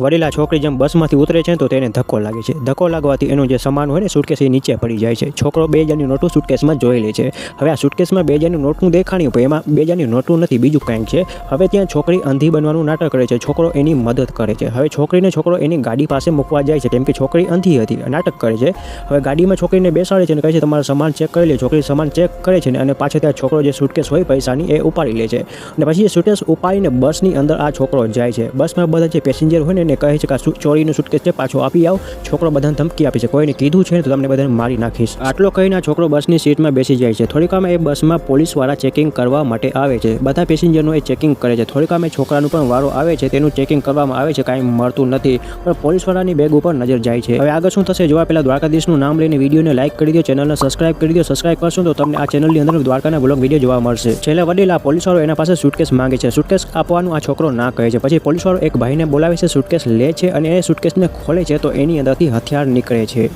વડીલા છોકરી જેમ બસમાંથી ઉતરે છે તો તેને ધક્કો લાગે છે. ધક્કો લાગવાથી એનું જે સામાન હોય ને સુટકેસ એ નીચે પડી જાય છે. છોકરો બે હજારની નોટું સુટકેસમાં જોઈ લે છે. હવે આ સુટકેસમાં બે હજારની નોટનું દેખાણ્યું, પણ એમાં બે હજારની નોટું નથી, બીજું કંઈક છે. હવે ત્યાં છોકરી અંધી બનવાનું નાટક કરે છે. છોકરો એની મદદ કરે છે. હવે છોકરીને છોકરો એની ગાડી પાસે મૂકવા જાય છે, કેમ કે છોકરી અંધી હતી નાટક કરે છે. હવે ગાડીમાં છોકરીને બેસાડે છે અને કહે છે, તમારે સામાન ચેક કરી લે. છોકરી સામાન ચેક કરે છે ને, અને પાછળ ત્યાં છોકરો જે સુટકેસ હોય પૈસાની, એ ઉપાડી લે છે. અને પછી એ સુટકેસ ઉપાડીને બસની અંદર આ છોકરો જાય છે. બસમાં બધા જે પેસેન્જર હોય ને એને કહે છે કે આ ચોરીનું સુટકેસ છે, પાછો આપી આવ. છોકરો બધાને ધમકી આપે છે. કોઈને કીધું છે ને તો તમને બધાને મારી નાખીશ. આટલો કહીને આ છોકરો બસની સીટમાં બેસી જાય છે. થોડીક વાર એ બસમાં પોલીસવાળા ચેકિંગ કરવા માટે આવે છે. બધા પેસેન્જરનું એ ચેકિંગ કરે છે. થોડીક વાર છોકરાનું પણ વારો આવે છે. તેનું ચેકિંગ કરવામાં આવે છે. કાંઈ મળતું નથી. પણ પોલીસવાળાની બેગ ઉપર નજર જાય છે. હવે આગળ શું થશે? જોવા પહેલાં દ્વારકાધીશનું નામ લઈને વિડીયોને લાઈક કરી દો, ચેનલને સબસ્ક્રાઇબ કરી દો. સબસ્ક્રાઇબ કરશો તો તમને આ ચેનલની અંદર દ્વારકાના બ્લોગ વીડિયો જોવા મળશે. છેલ્લે વડીલા પોલીસવાળો એના પાસે સુટકેસ માંગે છે. સુટકેસ આપવાનું આ છોકરો ના કહે છે. પછી પોલીસવાળો એક ભાઈને બોલાવે છે. સુટકેસ લે છે અને એ સુટકેસને ખોલે છે તો એની અંદરથી હથિયાર નીકળે છે.